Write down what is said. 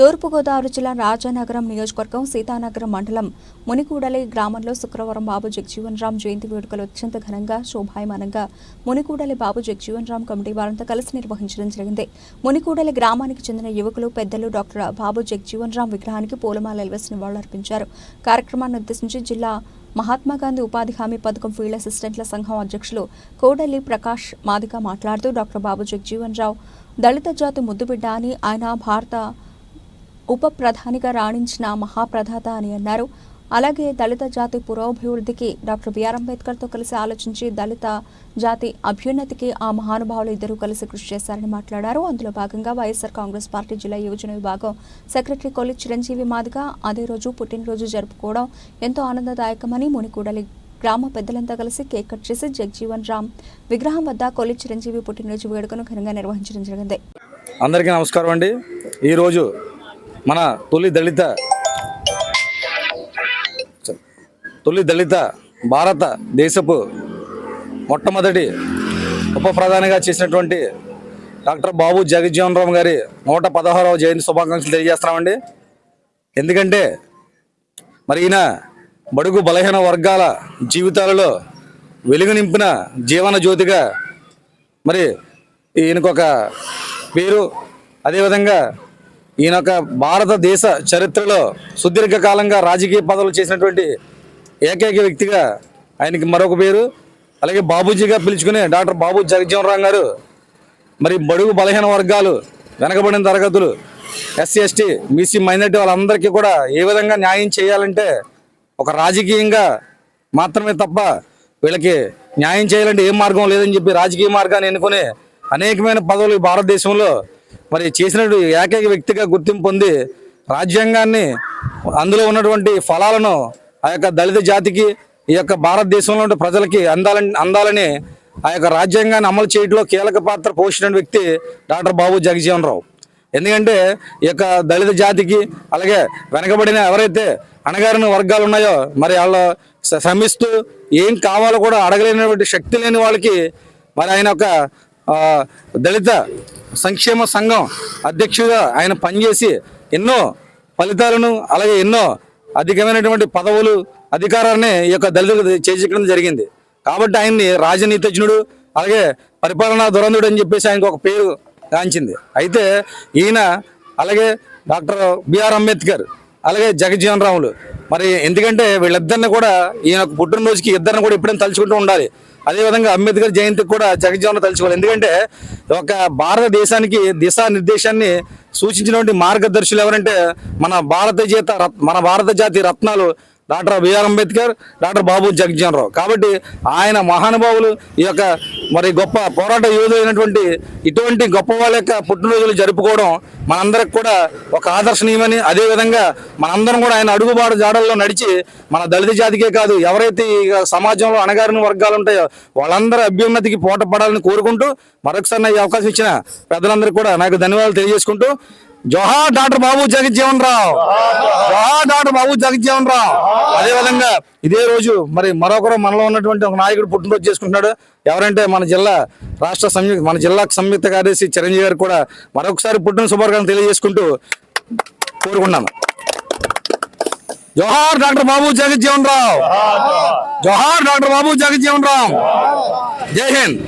తూర్పుగోదావరి జిల్లా రాజానగరం నియోజకవర్గం సీతానగరం మండలం మునికూడలి గ్రామంలో శుక్రవారం బాబు జగ్జీవన్రామ్ జయంతి వేడుకలు అత్యంత ఘనంగా శోభాయమానంగా మునికూడలి బాబు జగజీవన్రామ్ కమిటీ వారంతా కలిసి నిర్వహించడం జరిగింది. మునికూడలి గ్రామానికి చెందిన యువకులు పెద్దలు డాక్టర్ బాబు జగజీవన్రామ్ విగ్రహానికి పూలమాలలు వేసి నివాళులర్పించారు కార్యక్రమాన్ని ఉద్దేశించి జిల్లా మహాత్మా గాంధీ ఉపాధి హామీ పథకం ఫీల్డ్ అసిస్టెంట్ల సంఘం అధ్యక్షులు కోడలి ప్రకాష్ మాదిక మాట్లాడుతూ డాక్టర్ బాబు జగజీవన్ రావు దళిత జాతి ముద్దుబిడ్డ అని ఆయన భారత ఉప ప్రధానిగా రాణించిన మహాప్రదాత అని అన్నారు. అలాగే దళిత జాతి పురోభివృద్ధికి డాక్టర్ బిఆర్ అంబేద్కర్తో కలిసి ఆలోచించి దళిత జాతి అభ్యున్నతికి ఆ మహానుభావులు ఇద్దరూ కలిసి కృషి చేశారని మాట్లాడారు. అందులో భాగంగా వైఎస్ఆర్ కాంగ్రెస్ పార్టీ జిల్లా యువజన విభాగం సెక్రటరీ కొల్లి చిరంజీవి మాదిగా అదే రోజు పుట్టినరోజు జరుపుకోవడం ఎంతో ఆనందదాయకమని మునికూడలి గ్రామ పెద్దలంతా కలిసి కేక్ కట్ చేసి జగ్జీవన్ రామ్ విగ్రహం వద్ద కొల్లి చిరంజీవి పుట్టినరోజు వేడుకను ఘనంగా నిర్వహించడం జరిగింది. అందరికీ నమస్కారం అండి. ఈరోజు మన తొలి దళిత తొలి దళిత భారత దేశపు మొట్టమొదటి ఉప ప్రధానిగా చేసినటువంటి డాక్టర్ బాబు జగజ్జీవన్ రామ్ గారి నూట పదహారవ జయంతి శుభాకాంక్షలు తెలియజేస్తున్నామండి. ఎందుకంటే మరి ఈయన బడుగు బలహీన వర్గాల జీవితాలలో వెలుగు నింపిన జీవన జ్యోతిగా మరి ఈయనకొక పేరు అదేవిధంగా ఈయన ఒక భారతదేశ చరిత్రలో సుదీర్ఘకాలంగా రాజకీయ పదవులు చేసినటువంటి ఏకైక వ్యక్తిగా ఆయనకి మరొక పేరు. అలాగే బాబూజీగా పిలుచుకునే డాక్టర్ బాబు జగజ్జీవన్ గారు మరి బడుగు బలహీన వర్గాలు వెనకబడిన తరగతులు ఎస్సీ ఎస్టీ బీసీ మైనార్టీ వాళ్ళందరికీ కూడా ఏ విధంగా న్యాయం చేయాలంటే ఒక రాజకీయంగా మాత్రమే తప్ప వీళ్ళకి న్యాయం చేయాలంటే ఏ మార్గం లేదని చెప్పి రాజకీయ మార్గాన్ని ఎన్నుకొని అనేకమైన పదవులు భారతదేశంలో మరి చేసినట్టు ఏకైక వ్యక్తిగా గుర్తింపు పొంది రాజ్యాంగాన్ని అందులో ఉన్నటువంటి ఫలాలను ఆ యొక్క దళిత జాతికి ఈ యొక్క భారతదేశంలో ఉండే ప్రజలకి అందాలని అందాలని ఆ యొక్క రాజ్యాంగాన్ని అమలు చేయడంలో కీలక పాత్ర పోషించిన వ్యక్తి డాక్టర్ బాబు జగజీవన్ రావు. ఎందుకంటే ఈ యొక్క దళిత జాతికి అలాగే వెనకబడిన ఎవరైతే అణగారిన వర్గాలు ఉన్నాయో మరి వాళ్ళ శ్రమిస్తూ ఏం కావాలో కూడా అడగలేనటువంటి శక్తి లేని వాళ్ళకి మరి ఆయన ఒక దళిత సంక్షేమ సంఘం అధ్యక్షుడిగా ఆయన పనిచేసి ఎన్నో ఫలితాలను అలాగే ఎన్నో అధికమైనటువంటి పదవులు అధికారాన్ని ఈ యొక్క దళితులకు చేజిక్కడం జరిగింది. కాబట్టి ఆయన్ని రాజనీతిజ్ఞుడు అలాగే పరిపాలనా దురంధుడు అని చెప్పేసి ఆయనకు ఒక పేరు గాంచింది. అయితే ఈయన అలాగే డాక్టర్ బిఆర్ అంబేద్కర్ అలాగే జగజ్జీవన్ రాములు. మరి ఎందుకంటే వీళ్ళిద్దరిని కూడా ఈయన పుట్టినరోజుకి ఇద్దరిని కూడా ఎప్పుడైనా తలుచుకుంటూ ఉండాలి. అదేవిధంగా అంబేద్కర్ జయంతి కూడా జగజ్జీవనం తలుచుకోవాలి. ఎందుకంటే ఒక భారతదేశానికి దిశా నిర్దేశాన్ని సూచించినటువంటి మార్గదర్శులు ఎవరంటే మన భారత జీత మన భారత జాతి రత్నాలు doctor B R Ambedkar doctor Babu Jagjivan Rao కాబట్టి ఆయన మహానుభావులు ఈ యొక్క మరి గొప్ప పోరాట యోధులైనటువంటి ఇటువంటి గొప్ప వాళ్ళ యొక్క పుట్టినరోజులు జరుపుకోవడం మనందరికి కూడా ఒక ఆదర్శనీయమని అదేవిధంగా మనందరం కూడా ఆయన అడుగుబాటు జాడల్లో నడిచి మన దళిత జాతికే కాదు ఎవరైతే ఈ సమాజంలో అణగారిన వర్గాలు ఉంటాయో వాళ్ళందరూ అభ్యున్నతికి పోటపడాలని కోరుకుంటూ మరొకసారి నాకు ఈ అవకాశం ఇచ్చిన పెద్దలందరికీ కూడా నాకు ధన్యవాదాలు తెలియజేసుకుంటూ జోహార్ డాక్టర్ బాబు జగజ్జీవన్ రావు. జోహార్ డాక్టర్ బాబు జగజ్జీవన్ రావు. అదే విధంగా ఇదే రోజు మరి మరొకరు మనలో ఉన్నటువంటి ఒక నాయకుడు పుట్టినరోజు చేసుకుంటున్నాడు. ఎవరంటే మన జిల్లా రాష్ట్ర సంయుక్త మన జిల్లాకు సంయుక్త కార్యదర్శి చిరంజీవి గారు కూడా మరొకసారి పుట్టిన శుభాకాంక్షలు తెలియజేసుకుంటూ కోరుకున్నాను జోహార్ డాక్టర్ బాబు జగజ్జీవన్ రావు. జోహార్ డాక్టర్ బాబు జగజ్జీవన్ రావు. జై హింద్.